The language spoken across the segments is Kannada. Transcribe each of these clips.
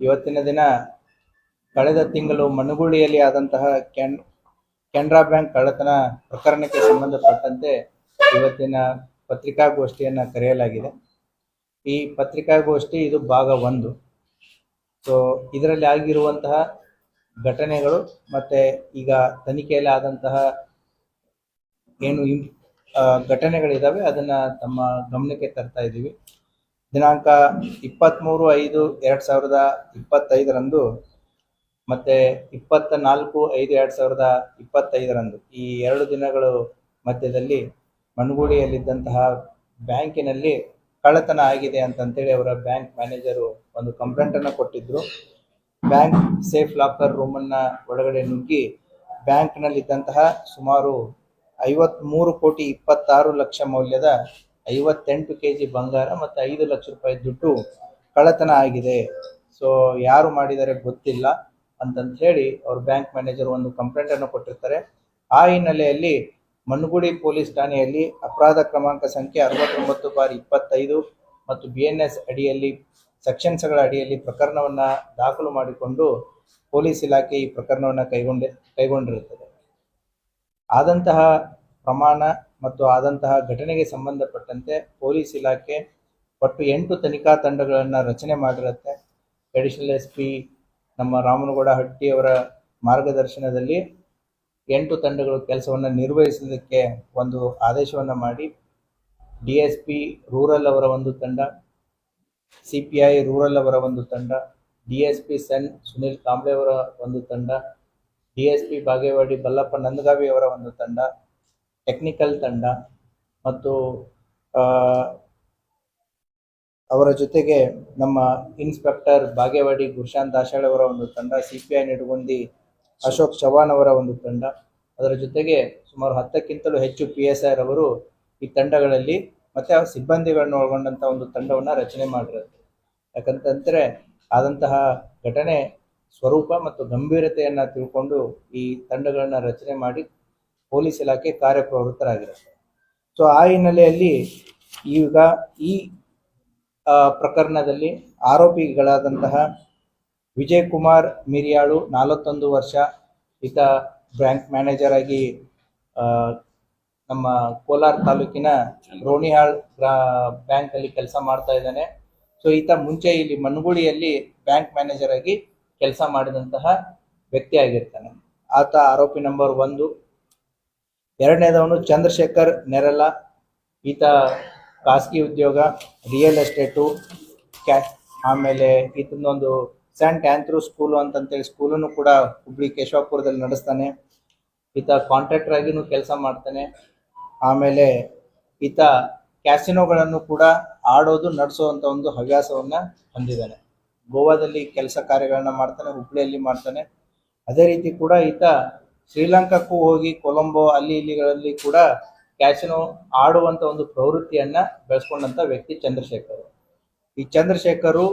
ಇವತ್ತಿನ ದಿನ ಕಳೆದ ತಿಂಗಳು ಮನುಗುಳಿಯಲ್ಲಿ ಆದಂತಹ ಕೆನ್, ಕೆನರಾ ಬ್ಯಾಂಕ್ ಕಳ್ಳತನ ಪ್ರಕರಣಕ್ಕೆ ಸಂಬಂಧಪಟ್ಟಂತೆ ಇವತ್ತಿನ ಪತ್ರಿಕಾಗೋಷ್ಠಿಯನ್ನು ಕರೆಯಲಾಗಿದೆ. ಈ ಪತ್ರಿಕಾಗೋಷ್ಠಿ ಇದು ಭಾಗ ಒಂದು. ಸೊ ಇದರಲ್ಲಿ ಆಗಿರುವಂತಹ ಘಟನೆಗಳು ಮತ್ತೆ ಈಗ ತನಿಖೆಯಲ್ಲಿ ಆದಂತಹ ಏನು ಘಟನೆಗಳಿದ್ದಾವೆ ಅದನ್ನ ತಮ್ಮ ಗಮನಕ್ಕೆ ತರ್ತಾ ಇದ್ದೀವಿ. ದಿನಾಂಕ ಇಪ್ಪತ್ತ್ಮೂರು ಐದು ಎರಡು ಸಾವಿರದ ಇಪ್ಪತ್ತೈದರಂದು ಮತ್ತೆ ಇಪ್ಪತ್ತ ನಾಲ್ಕು ಐದು ಎರಡು ಸಾವಿರದ ಇಪ್ಪತ್ತೈದರಂದು. ಈ ಎರಡು ದಿನಗಳು ಮಧ್ಯದಲ್ಲಿ ಮಣಗುಡಿಯಲ್ಲಿದ್ದಂತಹ ಬ್ಯಾಂಕಿನಲ್ಲಿ ಕಳ್ಳತನ ಆಗಿದೆ ಅಂತಂತೇಳಿ ಅವರ ಬ್ಯಾಂಕ್ ಮ್ಯಾನೇಜರು ಒಂದು ಕಂಪ್ಲೇಂಟನ್ನು ಕೊಟ್ಟಿದ್ದರು ಬ್ಯಾಂಕ್ ಸೇಫ್ ಲಾಕರ್ ರೂಮನ್ನು ಒಳಗಡೆ ನುಗ್ಗಿ ಬ್ಯಾಂಕ್ನಲ್ಲಿದ್ದಂತಹ ಸುಮಾರು ಐವತ್ತ್ಮೂರು ಕೋಟಿ ಇಪ್ಪತ್ತಾರು ಲಕ್ಷ ಮೌಲ್ಯದ ಐವತ್ತೆಂಟು ಕೆ ಜಿ ಬಂಗಾರ ಮತ್ತು ಐದು ಲಕ್ಷ ರೂಪಾಯಿ ದುಡ್ಡು ಕಳ್ಳತನ ಆಗಿದೆ. ಸೊ ಯಾರು ಮಾಡಿದ್ದಾರೆ ಗೊತ್ತಿಲ್ಲ ಅಂತಂತ ಹೇಳಿ ಅವ್ರ ಬ್ಯಾಂಕ್ ಮ್ಯಾನೇಜರ್ ಒಂದು ಕಂಪ್ಲೇಂಟನ್ನು ಕೊಟ್ಟಿರ್ತಾರೆ. ಆ ಹಿನ್ನೆಲೆಯಲ್ಲಿ ಮನ್ಗುಡಿ ಪೊಲೀಸ್ ಠಾಣೆಯಲ್ಲಿ ಅಪರಾಧ ಕ್ರಮಾಂಕ ಸಂಖ್ಯೆ ಅರವತ್ತೊಂಬತ್ತು ಬಾರ್ ಇಪ್ಪತ್ತೈದು ಮತ್ತು ಬಿ ಎನ್ ಎಸ್ ಅಡಿಯಲ್ಲಿ ಸೆಕ್ಷನ್ಸ್ಗಳ ಅಡಿಯಲ್ಲಿ ಪ್ರಕರಣವನ್ನು ದಾಖಲು ಮಾಡಿಕೊಂಡು ಪೊಲೀಸ್ ಇಲಾಖೆ ಈ ಪ್ರಕರಣವನ್ನು ಕೈಗೊಂಡೆ, ಕೈಗೊಂಡಿರುತ್ತದೆ. ಆದಂತಹ ಪ್ರಮಾಣ ಮತ್ತು ಆದಂತಹ ಘಟನೆಗೆ ಸಂಬಂಧಪಟ್ಟಂತೆ ಪೊಲೀಸ್ ಇಲಾಖೆ ಒಟ್ಟು ಎಂಟು ತನಿಖಾ ತಂಡಗಳನ್ನು ರಚನೆ ಮಾಡಿರುತ್ತೆ. ಅಡಿಷನಲ್ ಎಸ್ ಪಿ ನಮ್ಮ ರಾಮನಗೌಡ ಹಟ್ಟಿಯವರ ಮಾರ್ಗದರ್ಶನದಲ್ಲಿ ಎಂಟು ತಂಡಗಳು ಕೆಲಸವನ್ನು ನಿರ್ವಹಿಸೋದಕ್ಕೆ ಒಂದು ಆದೇಶವನ್ನು ಮಾಡಿ. ಡಿ ಎಸ್ ಪಿ ರೂರಲ್ ಅವರ ಒಂದು ತಂಡ ಸಿ ಪಿ ಐ ರೂರಲ್ ಅವರ ಒಂದು ತಂಡ D S P CEN Sunil Kamble ಅವರ ಒಂದು ತಂಡ D S P Bagewadi Ballappa Nandagavi ಅವರ ಒಂದು ತಂಡ ಟೆಕ್ನಿಕಲ್ ತಂಡ ಮತ್ತು ಅವರ ಜೊತೆಗೆ ನಮ್ಮ ಇನ್ಸ್ಪೆಕ್ಟರ್ ಬಾಗೇವಾಡಿ ಗುರುಶಾಂತ್ ದಾಶಾಳ್ ಅವರ ಒಂದು ತಂಡ C P I Nidugundi Ashok Chavan ಅವರ ಒಂದು ತಂಡ. ಅದರ ಜೊತೆಗೆ ಸುಮಾರು ಹತ್ತಕ್ಕಿಂತಲೂ ಹೆಚ್ಚು ಪಿ ಎಸ್ ಐ ಅವರು ಈ ತಂಡಗಳಲ್ಲಿ ಮತ್ತೆ ಆ ಸಿಬ್ಬಂದಿಗಳನ್ನು ಒಳಗೊಂಡಂತ ಒಂದು ತಂಡವನ್ನು ರಚನೆ ಮಾಡಿರುತ್ತೆ ಯಾಕಂತಂದ್ರೆ ಆದಂತಹ ಘಟನೆ ಸ್ವರೂಪ ಮತ್ತು ಗಂಭೀರತೆಯನ್ನ ತಿಳ್ಕೊಂಡು ಈ ತಂಡಗಳನ್ನ ರಚನೆ ಮಾಡಿ ಪೊಲೀಸ್ ಇಲಾಖೆ ಕಾರ್ಯಪ್ರವೃತ್ತರಾಗಿರುತ್ತೆ ಸೊ ಆ ಹಿನ್ನೆಲೆಯಲ್ಲಿ ಈಗ ಈ ಪ್ರಕರಣದಲ್ಲಿ ಆರೋಪಿಗಳಾದಂತಹ ವಿಜಯ್ ಕುಮಾರ್ ಮಿರಿಯಾಳು ನಲವತ್ತೊಂದು ವರ್ಷ, ಈತ ಬ್ಯಾಂಕ್ ಮ್ಯಾನೇಜರ್ ಆಗಿ ನಮ್ಮ ಕೋಲಾರ ತಾಲೂಕಿನ ರೋಣಿಹಾಳ್ ಬ್ಯಾಂಕ್ ಅಲ್ಲಿ ಕೆಲಸ ಮಾಡ್ತಾ ಇದ್ದಾನೆ. ಸೊ ಈತ ಮುಂಚೆ ಇಲ್ಲಿ ಮನ್ಗುಳಿಯಲ್ಲಿ ಬ್ಯಾಂಕ್ ಮ್ಯಾನೇಜರ್ ಆಗಿ ಕೆಲಸ ಮಾಡಿದಂತಹ ವ್ಯಕ್ತಿ ಆಗಿರ್ತಾನೆ. ಆತ ಆರೋಪಿ ನಂಬರ್ ಒಂದು. ಎರಡನೇದವನು ಚಂದ್ರಶೇಖರ್ ನೆರಲ, ಈತ ಖಾಸಗಿ ಉದ್ಯೋಗ ರಿಯಲ್ ಎಸ್ಟೇಟು ಕ್ಯಾ ಆಮೇಲೆ ಈತನೊಂದು ಸೆಂಟ್ ಆ್ಯಂಥ್ರೂ ಸ್ಕೂಲು ಅಂತಂತೇಳಿ ಸ್ಕೂಲನ್ನು ಕೂಡ ಹುಬ್ಳಿ ಕೇಶವಪುರದಲ್ಲಿ ನಡೆಸ್ತಾನೆ. ಈತ ಕಾಂಟ್ರಾಕ್ಟರ್ ಆಗಿನೂ ಕೆಲಸ ಮಾಡ್ತಾನೆ. ಆಮೇಲೆ ಈತ ಕ್ಯಾಸಿನೋಗಳನ್ನು ಕೂಡ ಆಡೋದು ನಡೆಸೋವಂಥ ಒಂದು ಹವ್ಯಾಸವನ್ನು ಹೊಂದಿದ್ದಾನೆ. ಗೋವಾದಲ್ಲಿ ಕೆಲಸ ಕಾರ್ಯಗಳನ್ನ ಮಾಡ್ತಾನೆ, ಹುಬ್ಳಿಯಲ್ಲಿ ಮಾಡ್ತಾನೆ. ಅದೇ ರೀತಿ ಕೂಡ ಈತ ಶ್ರೀಲಂಕಾಕ್ಕೂ ಹೋಗಿ ಕೊಲಂಬೋ ಅಲ್ಲಿ ಇಲ್ಲಿಗಳಲ್ಲಿ ಕೂಡ ಕ್ಯಾಸಿನೋ ಆಡುವಂತ ಒಂದು ಪ್ರವೃತ್ತಿಯನ್ನ ಬೆಳೆಸ್ಕೊಂಡಂತ ವ್ಯಕ್ತಿ ಚಂದ್ರಶೇಖರ್. ಈ ಚಂದ್ರಶೇಖರು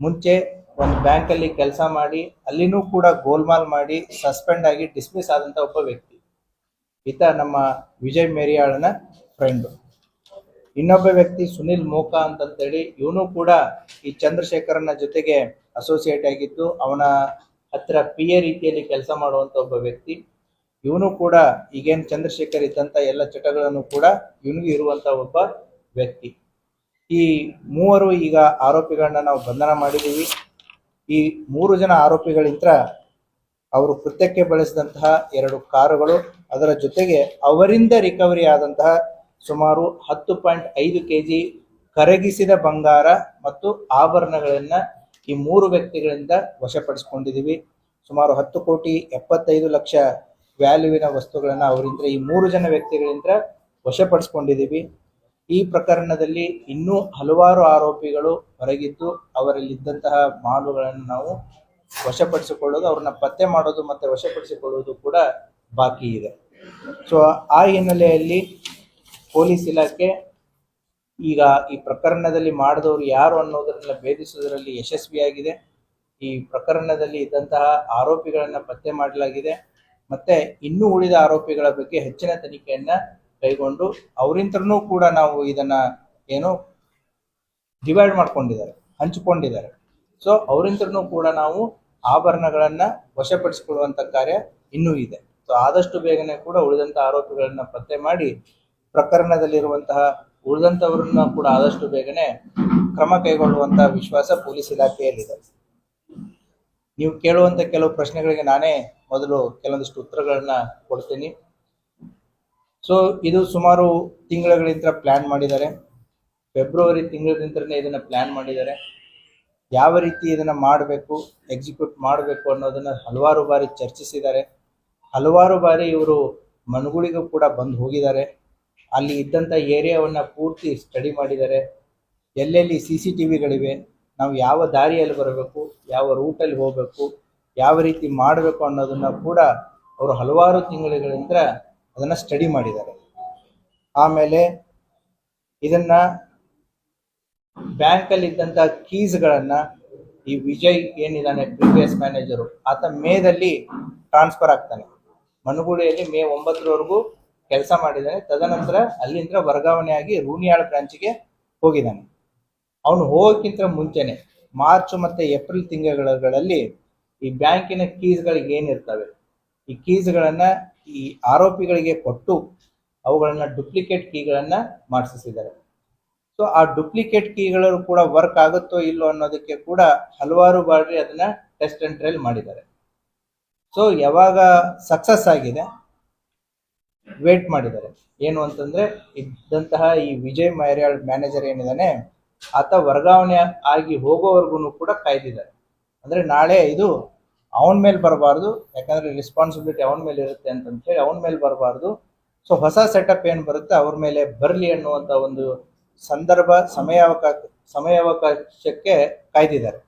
ಮುಂಚೆ ಒಂದು ಬ್ಯಾಂಕ್ ಅಲ್ಲಿ ಕೆಲಸ ಮಾಡಿ, ಅಲ್ಲಿನೂ ಕೂಡ ಗೋಲ್ಮಾಲ್ ಮಾಡಿ ಸಸ್ಪೆಂಡ್ ಆಗಿ ಡಿಸ್ಮಿಸ್ ಆದಂತ ಒಬ್ಬ ವ್ಯಕ್ತಿ. ಈತ ನಮ್ಮ ವಿಜಯ್ ಮೇರಿಯಾಳನ ಫ್ರೆಂಡು ಇನ್ನೊಬ್ಬ ವ್ಯಕ್ತಿ ಸುನಿಲ್ ಮೋಕಾ ಅಂತಂತೇಳಿ, ಇವನು ಕೂಡ ಈ ಚಂದ್ರಶೇಖರನ ಜೊತೆಗೆ ಅಸೋಸಿಯೇಟ್ ಆಗಿದ್ದು, ಅವನ ಹತ್ರ ಪಿ ರೀತಿಯಲ್ಲಿ ಕೆಲಸ ಮಾಡುವಂತ ಒಬ್ಬ ವ್ಯಕ್ತಿ, ಇವನು ಕೂಡ ಈಗೇನು ಚಂದ್ರಶೇಖರ್ ಇದ್ದಂತ ಎಲ್ಲ ಚಟಗಳನ್ನು ಕೂಡ ಇವನಿಗೂ ಇರುವಂತ ಒಬ್ಬ ವ್ಯಕ್ತಿ. ಈ ಮೂವರು ಈಗ ಆರೋಪಿಗಳನ್ನ ನಾವು ಬಂಧನ ಮಾಡಿದ್ದೀವಿ. ಈ ಮೂರು ಜನ ಆರೋಪಿಗಳಿಂದ ಅವರು ಕೃತ್ಯಕ್ಕೆ ಬಳಸಿದಂತಹ ಎರಡು ಕಾರುಗಳು, ಅದರ ಜೊತೆಗೆ ಅವರಿಂದ ರಿಕವರಿ ಆದಂತಹ ಸುಮಾರು ಹತ್ತು ಪಾಯಿಂಟ್ ಐದು ಕೆ ಜಿ ಕರಗಿಸಿದ ಬಂಗಾರ ಮತ್ತು ಆಭರಣಗಳನ್ನ ಈ ಮೂರು ವ್ಯಕ್ತಿಗಳಿಂದ ವಶಪಡಿಸಿಕೊಂಡಿದ್ದೀವಿ. ಸುಮಾರು ಹತ್ತು ಕೋಟಿ ಎಪ್ಪತ್ತೈದು ಲಕ್ಷ ವ್ಯಾಲ್ಯೂವಿನ ವಸ್ತುಗಳನ್ನು ಅವರಿಂದ ಈ ಮೂರು ಜನ ವ್ಯಕ್ತಿಗಳಿಂದ ವಶಪಡಿಸಿಕೊಂಡಿದ್ದೀವಿ. ಈ ಪ್ರಕರಣದಲ್ಲಿ ಇನ್ನೂ ಹಲವಾರು ಆರೋಪಿಗಳು ಹೊರಗಿದ್ದು ಅವರಲ್ಲಿದ್ದಂತಹ ಮಾಲುಗಳನ್ನು ನಾವು ವಶಪಡಿಸಿಕೊಳ್ಳೋದು, ಅವ್ರನ್ನ ಪತ್ತೆ ಮಾಡೋದು ಮತ್ತೆ ವಶಪಡಿಸಿಕೊಳ್ಳುವುದು ಕೂಡ ಬಾಕಿ ಇದೆ. ಸೊ ಆ ಹಿನ್ನೆಲೆಯಲ್ಲಿ ಪೊಲೀಸ್ ಇಲಾಖೆ ಈಗ ಈ ಪ್ರಕರಣದಲ್ಲಿ ಮಾಡಿದವರು ಯಾರು ಅನ್ನೋದನ್ನ ಭೇದಿಸುವುದರಲ್ಲಿ ಯಶಸ್ವಿಯಾಗಿದೆ. ಈ ಪ್ರಕರಣದಲ್ಲಿ ಇದ್ದಂತಹ ಆರೋಪಿಗಳನ್ನ ಪತ್ತೆ ಮಾಡಲಾಗಿದೆ. ಮತ್ತೆ ಇನ್ನೂ ಉಳಿದ ಆರೋಪಿಗಳ ಬಗ್ಗೆ ಹೆಚ್ಚಿನ ತನಿಖೆಯನ್ನ ಕೈಗೊಂಡು ಅವರಿಂದನೂ ಕೂಡ ನಾವು ಇದನ್ನ ಏನು ಡಿವೈಡ್ ಮಾಡ್ಕೊಂಡಿದ್ದಾರೆ, ಹಂಚಿಕೊಂಡಿದ್ದಾರೆ. ಸೊ ಅವರಿಂದನೂ ಕೂಡ ನಾವು ಆಭರಣಗಳನ್ನ ವಶಪಡಿಸಿಕೊಳ್ಳುವಂತ ಕಾರ್ಯ ಇನ್ನೂ ಇದೆ. ಸೊ ಆದಷ್ಟು ಬೇಗನೆ ಕೂಡ ಉಳಿದಂತ ಆರೋಪಿಗಳನ್ನ ಪತ್ತೆ ಮಾಡಿ ಪ್ರಕರಣದಲ್ಲಿರುವಂತಹ ಉಳಿದಂತವರನ್ನ ಕೂಡ ಆದಷ್ಟು ಬೇಗನೆ ಕ್ರಮ ಕೈಗೊಳ್ಳುವಂತ ವಿಶ್ವಾಸ ಪೊಲೀಸ್ ಇಲಾಖೆಯಲ್ಲಿದೆ. ನೀವು ಕೇಳುವಂತ ಕೆಲವು ಪ್ರಶ್ನೆಗಳಿಗೆ ನಾನೇ ಮೊದಲು ಕೆಲವೊಂದಿಷ್ಟು ಉತ್ತರಗಳನ್ನ ಕೊಡ್ತೀನಿ. ಸೊ ಇದು ಸುಮಾರು ತಿಂಗಳುಗಳಿಂದ ಪ್ಲಾನ್ ಮಾಡಿದ್ದಾರೆ. ಫೆಬ್ರವರಿ ತಿಂಗಳಿಂದನೇ ಇದನ್ನ ಪ್ಲಾನ್ ಮಾಡಿದ್ದಾರೆ. ಯಾವ ರೀತಿ ಇದನ್ನ ಮಾಡಬೇಕು ಎಕ್ಸಿಕ್ಯೂಟ್ ಮಾಡಬೇಕು ಅನ್ನೋದನ್ನ ಹಲವಾರು ಬಾರಿ ಚರ್ಚಿಸಿದ್ದಾರೆ. ಹಲವಾರು ಬಾರಿ ಇವರು ಮನಗುಳಿಗೂ ಕೂಡ ಬಂದು ಹೋಗಿದ್ದಾರೆ. ಅಲ್ಲಿ ಇದ್ದಂಥ ಏರಿಯಾವನ್ನ ಪೂರ್ತಿ ಸ್ಟಡಿ ಮಾಡಿದ್ದಾರೆ ಎಲ್ಲೆಲ್ಲಿ ಸಿ ಸಿ ಟಿ ವಿಗಳಿವೆ ನಾವು ಯಾವ ದಾರಿಯಲ್ಲಿ ಬರಬೇಕು, ಯಾವ ರೂಟಲ್ಲಿ ಹೋಗಬೇಕು, ಯಾವ ರೀತಿ ಮಾಡಬೇಕು ಅನ್ನೋದನ್ನ ಕೂಡ ಅವರು ಹಲವಾರು ತಿಂಗಳುಗಳಿಂದ ಅದನ್ನ ಸ್ಟಡಿ ಮಾಡಿದ್ದಾರೆ. ಆಮೇಲೆ ಇದನ್ನ ಬ್ಯಾಂಕಲ್ಲಿ ಇದ್ದಂತ ಕೀಸ್ಗಳನ್ನ ಈ ವಿಜಯ್ ಏನಿದ್ದಾನೆ ಪ್ರಿವಿಯಸ್ ಮ್ಯಾನೇಜರು ಆತ ಮೇದಲ್ಲಿ ಟ್ರಾನ್ಸ್ಫರ್ ಆಗ್ತಾನೆ. ಮನುಗುಡಿಯಲ್ಲಿ ಮೇ ಒಂಬತ್ತರವರೆಗೂ ಕೆಲಸ ಮಾಡಿದ್ದಾನೆ ತದನಂತರ ಅಲ್ಲಿಂದ ವರ್ಗಾವಣೆಯಾಗಿ ರೂನಿಯಾಳ್ ಬ್ರಾಂಚ್ಗೆ ಹೋಗಿದ್ದಾನೆ. ಅವನು ಹೋಗೋಕ್ಕಿಂತ ಮುಂಚೆನೆ ಮಾರ್ಚ್ ಮತ್ತೆ ಏಪ್ರಿಲ್ ತಿಂಗಳುಗಳಲ್ಲಿ ಈ ಬ್ಯಾಂಕಿನ ಕೀಸ್ಗಳಿಗೆ ಏನಿರ್ತವೆ? ಈ ಕೀಸ್ಗಳನ್ನ ಈ ಆರೋಪಿಗಳಿಗೆ ಕೊಟ್ಟು ಅವುಗಳನ್ನ ಡುಪ್ಲಿಕೇಟ್ ಕೀಗಳನ್ನ ಮಾಡಿಸಿದ್ದಾರೆ ಸೊ, ಆ ಡುಪ್ಲಿಕೇಟ್ ಕೀಗಳು ಕೂಡ ವರ್ಕ್ ಆಗುತ್ತೋ ಇಲ್ಲೋ ಅನ್ನೋದಕ್ಕೆ ಕೂಡ ಹಲವಾರು ಬಾರಿ ಅದನ್ನ ಟೆಸ್ಟ್ ಅಂಡ್ ಟ್ರಯಲ್ ಮಾಡಿದ್ದಾರೆ. ಸೊ, ಯಾವಾಗ ಸಕ್ಸಸ್ ಆಗಿದೆ ವೇಟ್ ಮಾಡಿದ್ದಾರೆ. ಏನು ಅಂತಂದ್ರೆ, ಇದ್ದಂತಹ ಈ ವಿಜಯ್ ಮೈರ್ಯಾಳ್ ಮ್ಯಾನೇಜರ್ ಏನಿದಾನೆ ಆತ ವರ್ಗಾವಣೆ ಆಗಿ ಹೋಗೋವರೆಗೂ ಕೂಡ ಕಾಯ್ದಿದ್ದಾರೆ. ಅಂದ್ರೆ ನಾಳೆ ಇದು ಅವನ ಮೇಲೆ ಬರಬಾರ್ದು, ಯಾಕಂದ್ರೆ ರೆಸ್ಪಾನ್ಸಿಬಿಲಿಟಿ ಅವನ ಮೇಲೆ ಇರುತ್ತೆ ಅಂತ ಹೇಳಿ ಅವನ ಮೇಲೆ ಬರಬಾರ್ದು. ಸೊ ಹೊಸ ಸೆಟಪ್ ಏನ್ ಬರುತ್ತೆ, ಅವ್ರ ಮೇಲೆ ಬರಲಿ ಅನ್ನುವಂತ ಒಂದು ಸಂದರ್ಭ, ಸಮಯಾವಕಾಶ, ಸಮಯಾವಕಾಶಕ್ಕೆ ಕಾಯ್ದಿದ್ದಾರೆ.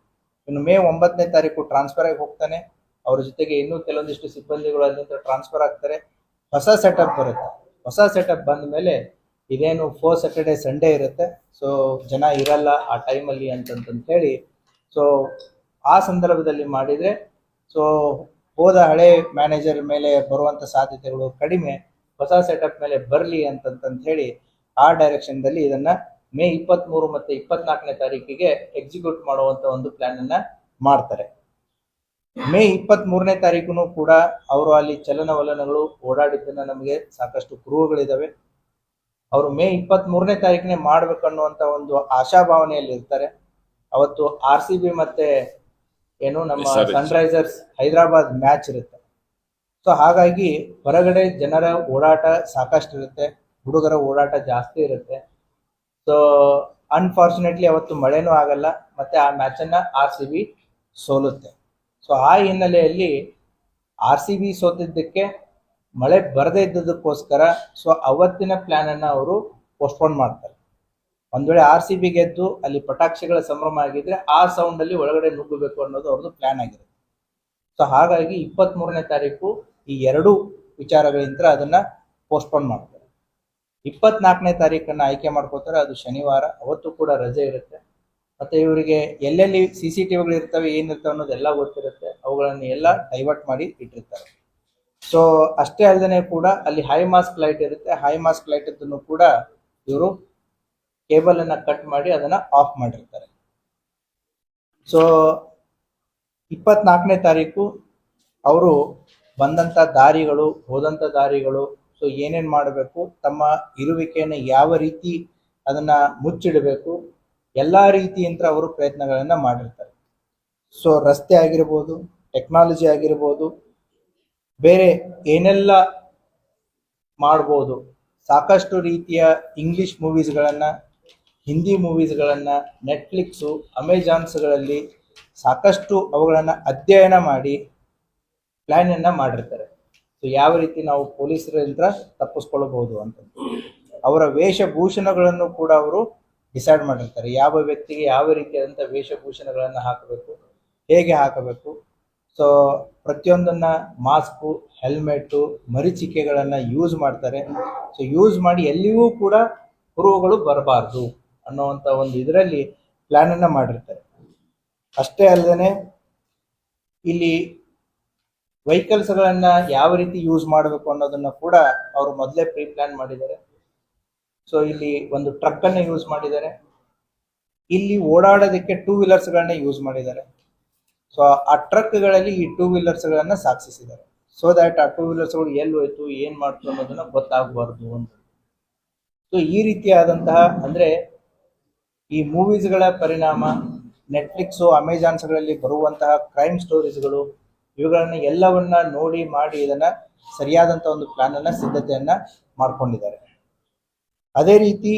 ಇನ್ನು ಮೇ ಒಂಬತ್ತನೇ ತಾರೀಕು ಟ್ರಾನ್ಸ್ಫರ್ ಆಗಿ ಹೋಗ್ತಾನೆ. ಅವ್ರ ಜೊತೆಗೆ ಇನ್ನೂ ಕೆಲವೊಂದಿಷ್ಟು ಸಿಬ್ಬಂದಿಗಳು ಅಲ್ಲಿಂದ ಟ್ರಾನ್ಸ್ಫರ್ ಆಗ್ತಾರೆ. ಹೊಸ ಸೆಟಪ್ ಬರುತ್ತೆ. ಹೊಸ ಸೆಟಪ್ ಬಂದ ಮೇಲೆ ಇದೇನು ಫೋರ್ ಸ್ಯಾಟರ್ಡೆ ಸಂಡೇ ಇರುತ್ತೆ. ಸೊ ಜನ ಇರಲ್ಲ ಆ ಟೈಮಲ್ಲಿ ಅಂತಂತಂತ ಹೇಳಿ. ಸೊ ಆ ಸಂದರ್ಭದಲ್ಲಿ ಮಾಡಿದರೆ ಸೊ ಹೋದ ಹಳೆ ಮ್ಯಾನೇಜರ್ ಮೇಲೆ ಬರುವಂಥ ಸಾಧ್ಯತೆಗಳು ಕಡಿಮೆ. ಹೊಸ ಸೆಟಪ್ ಮೇಲೆ ಬರಲಿ ಅಂತಂತಂತ ಹೇಳಿ, ಆ ಡೈರೆಕ್ಷನ್ದಲ್ಲಿ ಇದನ್ನು ಮೇ ಇಪ್ಪತ್ತ್ಮೂರು ಮತ್ತು ಇಪ್ಪತ್ನಾಲ್ಕನೇ ತಾರೀಕಿಗೆ ಎಕ್ಸಿಕ್ಯೂಟ್ ಮಾಡುವಂಥ ಒಂದು ಪ್ಲ್ಯಾನನ್ನು ಮಾಡ್ತಾರೆ. ಮೇ ಇಪ್ಪತ್ತ್ ಮೂರನೇ ತಾರೀಕುನು ಕೂಡ ಅವರು ಅಲ್ಲಿ ಚಲನವಲನಗಳು ಓಡಾಡಿದ್ದನ್ನ ನಮಗೆ ಸಾಕಷ್ಟು ಕುರುಹುಗಳಿದಾವೆ. ಅವರು ಮೇ ಇಪ್ಪತ್ತ್ ಮೂರನೇ ತಾರೀಕಿನೇ ಮಾಡ್ಬೇಕನ್ನುವಂತ ಒಂದು ಆಶಾಭಾವನೆಯಲ್ಲಿ ಇರ್ತಾರೆ ಅವತ್ತು ಆರ್ ಸಿ ಬಿ ಮತ್ತೆ ಏನು ನಮ್ಮ. ಸನ್ರೈಸರ್ಸ್ ಹೈದರಾಬಾದ್ ಮ್ಯಾಚ್ ಇರುತ್ತೆ. ಸೊ ಹಾಗಾಗಿ ಹೊರಗಡೆ ಜನರ ಓಡಾಟ ಸಾಕಷ್ಟು ಇರುತ್ತೆ ಹುಡುಗರ ಓಡಾಟ ಜಾಸ್ತಿ ಇರುತ್ತೆ. ಸೊ ಅನ್ಫಾರ್ಚುನೇಟ್ಲಿ ಅವತ್ತು ಮಳೆನೂ ಆಗಲ್ಲ ಮತ್ತೆ ಆ ಮ್ಯಾಚನ್ನ ಆರ್ ಸಿ ಬಿ ಸೋಲುತ್ತೆ. ಸೊ ಆ ಹಿನ್ನೆಲೆಯಲ್ಲಿ ಆರ್ ಸಿ ಬಿ ಸೋತಿದ್ದಕ್ಕೆ ಮಳೆ ಬರದೇ ಇದ್ದದಕ್ಕೋಸ್ಕರ ಸೊ ಅವತ್ತಿನ ಪ್ಲಾನ್ ಅನ್ನ ಅವರು ಪೋಸ್ಟ್ಪೋನ್ ಮಾಡ್ತಾರೆ. ಒಂದು ವೇಳೆ ಆರ್ ಸಿ ಬಿ ಗೆದ್ದು ಅಲ್ಲಿ ಪಟಾಕ್ಷಿಗಳ ಸಂಭ್ರಮ ಆಗಿದ್ರೆ ಆ ಸೌಂಡ್ ಅಲ್ಲಿ ಒಳಗಡೆ ನುಗ್ಗಬೇಕು ಅನ್ನೋದು ಅವ್ರದ್ದು ಪ್ಲಾನ್ ಆಗಿರುತ್ತೆ. ಸೊ ಹಾಗಾಗಿ ಇಪ್ಪತ್ತ್ ಮೂರನೇ ತಾರೀಕು ಈ ಎರಡು ವಿಚಾರಗಳಿಂದ ಅದನ್ನ ಪೋಸ್ಟ್ಪೋನ್ ಮಾಡ್ತಾರೆ. ಇಪ್ಪತ್ನಾಲ್ಕನೇ ತಾರೀಕನ್ನ ಆಯ್ಕೆ ಮಾಡ್ಕೋತಾರೆ ಅದು ಶನಿವಾರ, ಅವತ್ತು ಕೂಡ ರಜೆ ಇರುತ್ತೆ. ಮತ್ತೆ ಇವರಿಗೆ ಎಲ್ಲೆಲ್ಲಿ ಸಿ ಸಿ ಟಿವಿಗಳು ಇರ್ತವೆ ಏನಿರ್ತವೆ ಅನ್ನೋದೆಲ್ಲ ಗೊತ್ತಿರುತ್ತೆ. ಅವುಗಳನ್ನ ಎಲ್ಲ ಡೈವರ್ಟ್ ಮಾಡಿ ಇಟ್ಟಿರ್ತಾರೆ. ಸೊ ಅಷ್ಟೇ ಅಲ್ಲದೆ ಕೂಡ ಅಲ್ಲಿ ಹೈ ಮಾಸ್ಕ್ ಲೈಟ್ ಇರುತ್ತೆ. ಹೈ ಮಾಸ್ಕ್ ಲೈಟ್ ಇದ್ದನ್ನು ಕೂಡ ಇವರು ಕೇಬಲ್ ಅನ್ನ ಕಟ್ ಮಾಡಿ ಅದನ್ನ ಆಫ್ ಮಾಡಿರ್ತಾರೆ. ಸೊ ಇಪ್ಪತ್ನಾಲ್ಕನೇ ತಾರೀಕು ಅವರು ಬಂದಂತ ದಾರಿಗಳು, ಹೋದಂತ ದಾರಿಗಳು ಸೊ ಏನೇನು ಮಾಡಬೇಕು, ತಮ್ಮ ಇರುವಿಕೆಯನ್ನು ಯಾವ ರೀತಿ ಅದನ್ನ ಮುಚ್ಚಿಡಬೇಕು ಎಲ್ಲಾ ರೀತಿಯಿಂದ ಅವರು ಪ್ರಯತ್ನಗಳನ್ನು ಮಾಡಿರ್ತಾರೆ. ಸೊ ರಸ್ತೆ ಆಗಿರ್ಬೋದು ಟೆಕ್ನಾಲಜಿ ಆಗಿರ್ಬೋದು, ಬೇರೆ ಏನೆಲ್ಲ ಮಾಡ್ಬೋದು, ಸಾಕಷ್ಟು ರೀತಿಯ ಇಂಗ್ಲಿಷ್ ಮೂವೀಸ್ಗಳನ್ನು ಹಿಂದಿ ಮೂವೀಸ್ಗಳನ್ನು ನೆಟ್ಫ್ಲಿಕ್ಸು ಅಮೆಜಾನ್ಸ್ಗಳಲ್ಲಿ ಸಾಕಷ್ಟು ಅವುಗಳನ್ನು ಅಧ್ಯಯನ ಮಾಡಿ ಪ್ಲಾನ್ ಅನ್ನ ಮಾಡಿರ್ತಾರೆ. ಸೊ ಯಾವ ರೀತಿ ನಾವು ಪೊಲೀಸರಿಂದ ತಪ್ಪಿಸ್ಕೊಳ್ಬಹುದು ಅಂತ. ಅವರ ವೇಷಭೂಷಣಗಳನ್ನು ಕೂಡ ಅವರು ಡಿಸೈಡ್ ಮಾಡಿರ್ತಾರೆ. ಯಾವ ವ್ಯಕ್ತಿಗೆ ಯಾವ ರೀತಿಯಾದಂಥ ವೇಷಭೂಷಣಗಳನ್ನು ಹಾಕಬೇಕು, ಹೇಗೆ ಹಾಕಬೇಕು. ಸೊ ಪ್ರತಿಯೊಂದನ್ನ ಮಾಸ್ಕು ಹೆಲ್ಮೆಟ್ಟು ಮರಿಚಿಕೆಗಳನ್ನ ಯೂಸ್ ಮಾಡ್ತಾರೆ. ಸೊ ಯೂಸ್ ಮಾಡಿ ಎಲ್ಲಿಯೂ ಕೂಡ ಕುರುಹುಗಳು ಬರಬಾರ್ದು ಅನ್ನೋವಂಥ ಒಂದು ಇದರಲ್ಲಿ ಪ್ಲಾನ್ ಅನ್ನ ಮಾಡಿರ್ತಾರೆ. ಅಷ್ಟೇ ಅಲ್ಲದೆ ಇಲ್ಲಿ ವೆಹಿಕಲ್ಸ್ಗಳನ್ನ ಯಾವ ರೀತಿ ಯೂಸ್ ಮಾಡಬೇಕು ಅನ್ನೋದನ್ನ ಕೂಡ ಅವರು ಮೊದಲೇ ಪ್ರೀ ಪ್ಲಾನ್ ಮಾಡಿದ್ದಾರೆ. ಸೊ ಇಲ್ಲಿ ಒಂದು ಟ್ರಕ್ ಅನ್ನ ಯೂಸ್ ಮಾಡಿದ್ದಾರೆ. ಇಲ್ಲಿ ಓಡಾಡೋದಕ್ಕೆ ಟೂ ವೀಲರ್ಸ್ಗಳನ್ನ ಯೂಸ್ ಮಾಡಿದ್ದಾರೆ. ಸೊ ಆ ಟ್ರಕ್ಗಳಲ್ಲಿ ಈ ಟೂ ವೀಲರ್ಸ್ಗಳನ್ನ ಸಾಕ್ಷಿಸಿದ್ದಾರೆ ಸೊ ದ್ಯಾಟ್ ಆ ಟೂ ವೀಲರ್ಸ್ಗಳು ಎಲ್ಲಿ ಹೋಯ್ತು, ಏನ್ ಮಾಡ್ತು ಅನ್ನೋದನ್ನ ಗೊತ್ತಾಗಬಾರ್ದು ಅಂತ. ಸೊ ಈ ರೀತಿಯಾದಂತಹ ಅಂದ್ರೆ ಈ ಮೂವೀಸ್ಗಳ ಪರಿಣಾಮ ನೆಟ್ಫ್ಲಿಕ್ಸ್ ಅಮೆಜಾನ್ಸ್ಗಳಲ್ಲಿ ಬರುವಂತಹ ಕ್ರೈಮ್ ಸ್ಟೋರೀಸ್ಗಳು ಇವುಗಳನ್ನ ಎಲ್ಲವನ್ನ ನೋಡಿ ಮಾಡಿ ಇದನ್ನ ಸರಿಯಾದಂತಹ ಒಂದು ಪ್ಲಾನ್ ಅನ್ನ, ಸಿದ್ಧತೆಯನ್ನ ಮಾಡ್ಕೊಂಡಿದ್ದಾರೆ. ಅದೇ ರೀತಿ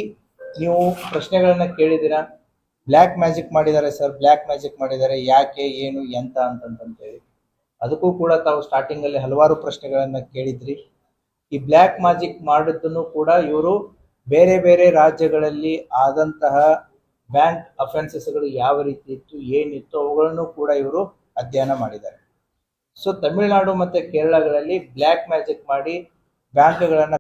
ನೀವು ಪ್ರಶ್ನೆಗಳನ್ನ ಕೇಳಿದ್ದೀರಾ? ಬ್ಲ್ಯಾಕ್ ಮ್ಯಾಜಿಕ್ ಮಾಡಿದ್ದಾರೆ ಸರ್ ಬ್ಲ್ಯಾಕ್ ಮ್ಯಾಜಿಕ್ ಮಾಡಿದ್ದಾರೆ, ಯಾಕೆ, ಏನು, ಎಂತ ಅಂತಂತಂತೇಳಿ. ಅದಕ್ಕೂ ಕೂಡ ತಾವು ಸ್ಟಾರ್ಟಿಂಗ್ ಅಲ್ಲಿ ಹಲವಾರು ಪ್ರಶ್ನೆಗಳನ್ನ ಕೇಳಿದ್ರಿ. ಈ ಬ್ಲ್ಯಾಕ್ ಮ್ಯಾಜಿಕ್ ಮಾಡಿದ್ದನ್ನು ಕೂಡ ಇವರು ಬೇರೆ ಬೇರೆ ರಾಜ್ಯಗಳಲ್ಲಿ ಆದಂತಹ ಬ್ಯಾಂಕ್ ಅಫೆನ್ಸಸ್ಗಳು ಯಾವ ರೀತಿ ಇತ್ತು, ಏನಿತ್ತು, ಅವುಗಳನ್ನು ಕೂಡ ಇವರು ಅಧ್ಯಯನ ಮಾಡಿದ್ದಾರೆ. ಸೊ ತಮಿಳುನಾಡು ಮತ್ತೆ ಕೇರಳಗಳಲ್ಲಿ ಬ್ಲ್ಯಾಕ್ ಮ್ಯಾಜಿಕ್ ಮಾಡಿ ಬ್ಯಾಂಕ್ಗಳನ್ನ